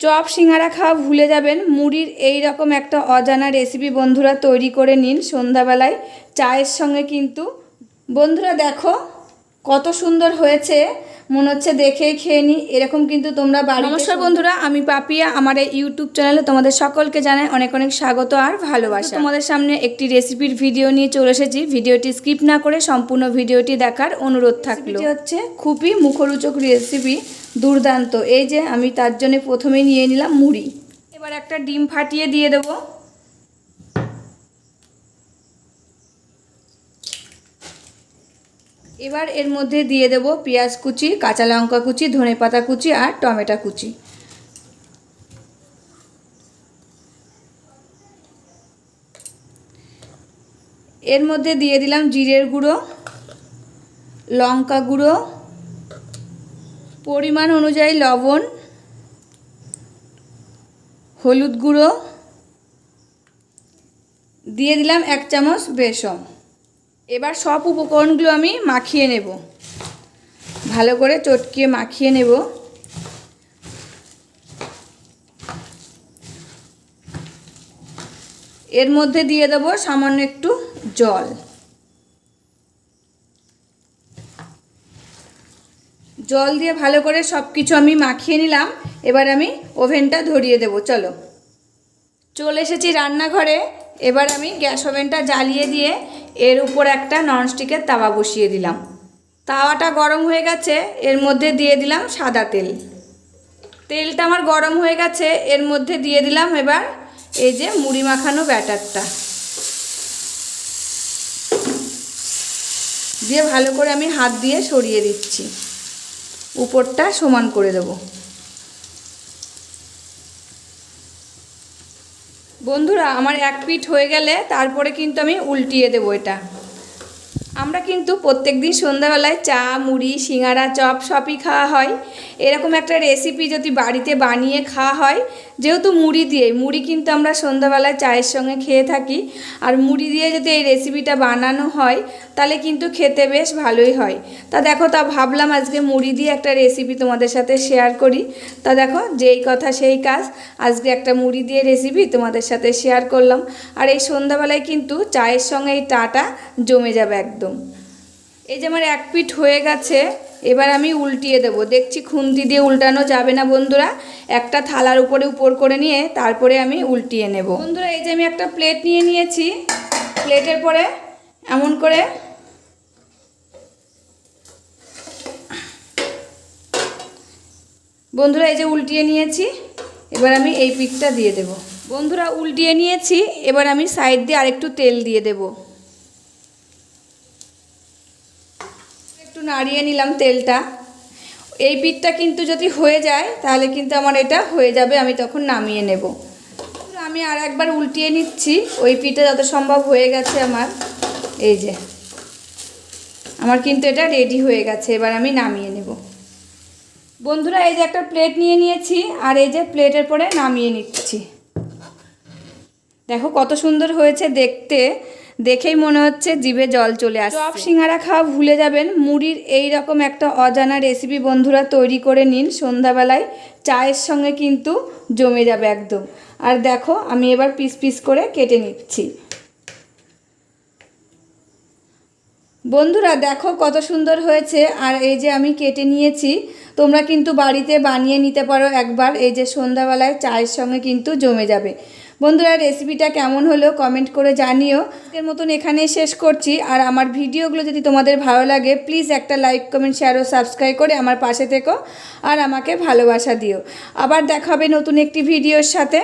Chop সিঙ্গারা খাওয়া ভুলে যাবেন। মুড়ির এই রকম একটা অজানা রেসিপি বন্ধুরা তৈরি করে নিন সন্ধ্যাবেলায়। চায়ের সঙ্গে কিন্তু বন্ধুরা দেখো কত সুন্দর হয়েছে। মনে হচ্ছে দেখেই খেয়ে নিই এরকম কিন্তু তোমরা বাড়ি নমস্কার বন্ধুরা আমি পাপিয়া আমার এই ইউটিউব চ্যানেলে তোমাদের সকলকে জানাই অনেক অনেক স্বাগত আর ভালোবাসা। তোমাদের সামনে একটি রেসিপির ভিডিও নিয়ে চলে এসেছি। ভিডিওটি স্কিপ না করে সম্পূর্ণ ভিডিওটি দেখার অনুরোধ থাকল। এটি হচ্ছে খুবই মুখরোচক রেসিপি দুর্দান্ত। এই যে আমি তার জন্য প্রথমে নিয়ে নিলাম মুড়ি। এবার একটা ডিম ফাটিয়ে দিয়ে দেবো। এবার এর মধ্যে দিয়ে দেব পেঁয়াজ কুচি, কাঁচা লঙ্কা কুচি, ধনে পাতা কুচি আর টমেটো কুচি। এর মধ্যে দিয়ে দিলাম জিরের গুঁড়ো, লঙ্কা গুঁড়ো, পরিমাণ অনুযায়ী লবণ, হলুদ গুঁড়ো, দিয়ে দিলাম এক চামচ বেসন। এবার সব উপকরণগুলো আমি মাখিয়ে নেব। ভালো করে চটকিয়ে মাখিয়ে নেব। এর মধ্যে দিয়ে দেব সামান্য একটু জল। জল দিয়ে ভালো করে সব কিছু আমি মাখিয়ে নিলাম। এবার আমি ওভেনটা ধরিয়ে দেব, চলো। চলে এসেছি রান্নাঘরে। এবার আমি গ্যাস ওভেনটা জ্বালিয়ে দিয়ে এর উপর একটা ননস্টিকের তাওয়া বসিয়ে দিলাম। তাওয়াটা গরম হয়ে গেছে, এর মধ্যে দিয়ে দিলাম সাদা তেল। তেলটা আমার গরম হয়ে গেছে, এর মধ্যে দিয়ে দিলাম এবার এই যে মুড়ি মাখানো ব্যাটারটা। দিয়ে ভালো করে আমি হাত দিয়ে সরিয়ে দিচ্ছি। উপরটা সমান করে দেবো। বন্ধুরা, আমার এক পিঠ হয়ে গেলে তারপরে কিন্তু আমি উল্টিয়ে দেবো এটা। আমরা কিন্তু প্রত্যেক দিন সন্ধ্যাবেলায় চা, মুড়ি সিঙাড়া চপ সবই খাওয়া হয়। এরকম একটা রেসিপি যদি বাড়িতে বানিয়ে খাওয়া হয় যেহেতু মুড়ি দিয়ে, মুড়ি কিন্তু আমরা সন্ধ্যাবেলায় চায়ের সঙ্গে খেয়ে থাকি। আর মুড়ি দিয়ে যদি এই রেসিপিটা বানানো হয়, তাহলে কিন্তু খেতে বেশ ভালোই হয়। তা দেখো, তা ভাবলাম আজকে মুড়ি দিয়ে একটা রেসিপি তোমাদের সাথে শেয়ার করি। তা দেখো, যেই কথা সেই কাজ। আজকে একটা মুড়ি দিয়ে রেসিপি তোমাদের সাথে শেয়ার করলাম। আর এই সন্ধ্যাবেলায় কিন্তু চায়ের সঙ্গে এই টাটা জমে যাবে একদম। এই যে আমার এক পিঠ হয়ে গেছে। এবার আমি উল্টিয়ে দেব। দেখছি খুন্তি দিয়ে উল্টানো যাবে না বন্ধুরা। একটা থালার উপরে উপর করে নিয়ে তারপরে আমি উল্টিয়ে নেব। বন্ধুরা, এই যে আমি একটা প্লেট নিয়ে নিয়েছি। প্লেটের পরে এমন করে বন্ধুরা, এই যে উল্টিয়ে নিয়েছি। এবার আমি এই পিকটা দিয়ে দেব। বন্ধুরা, উল্টিয়ে নিয়েছি। এবার আমি সাইড দিয়ে আরেকটু তেল দিয়ে দেব। একটু নাড়িয়ে নিলাম তেলটা। এই পিঠটা কিন্তু যদি হয়ে যায়, তাহলে কিন্তু আমার এটা হয়ে যাবে, আমি তখন নামিয়ে নেব। আমি আর একবার উল্টিয়ে নিচ্ছি, ওই পিঠটা যত সম্ভব হয়ে গেছে আমার। এই যে, আমার কিন্তু এটা রেডি হয়ে গেছে, এবার আমি নামিয়ে নেব। বন্ধুরা, এই যে একটা প্লেট নিয়ে নিয়েছি, আর এই যে প্লেটের পরে নামিয়ে নিচ্ছি। দেখো কত সুন্দর হয়েছে দেখতে। দেখেই মনে হচ্ছে জিভে জল চলে আসে চপ সিঙ্গারা খাওয়া ভুলে যাবেন, মুড়ির এই রকম একটা অজানা রেসিপি বন্ধুরা তৈরি করে নিন সন্ধ্যাবেলায়। চায়ের সঙ্গে কিন্তু জমে যাবে একদম। আর দেখো, আমি এবার পিস পিস করে কেটে নিচ্ছি। বন্ধুরা, দেখো কত সুন্দর হয়েছে। আর এই যে আমি কেটে নিয়েছি, তোমরা কিন্তু বাড়িতে বানিয়ে নিতে পারো একবার। এই যে সন্ধ্যাবেলায় চায়ের সঙ্গে কিন্তু জমে যাবে। বন্ধুরা রেসিপিটা কেমন হলো কমেন্ট করে জানিও। আজকের মতন এখানেই শেষ করছি। আর আমার ভিডিওগুলো যদি তোমাদের ভালো লাগে প্লিজ একটা লাইক কমেন্ট শেয়ার ও সাবস্ক্রাইব করে আমার পাশে থেকো। আর আমাকে ভালোবাসা দিও। আবার দেখাবে নতুন একটি ভিডিওর সাথে।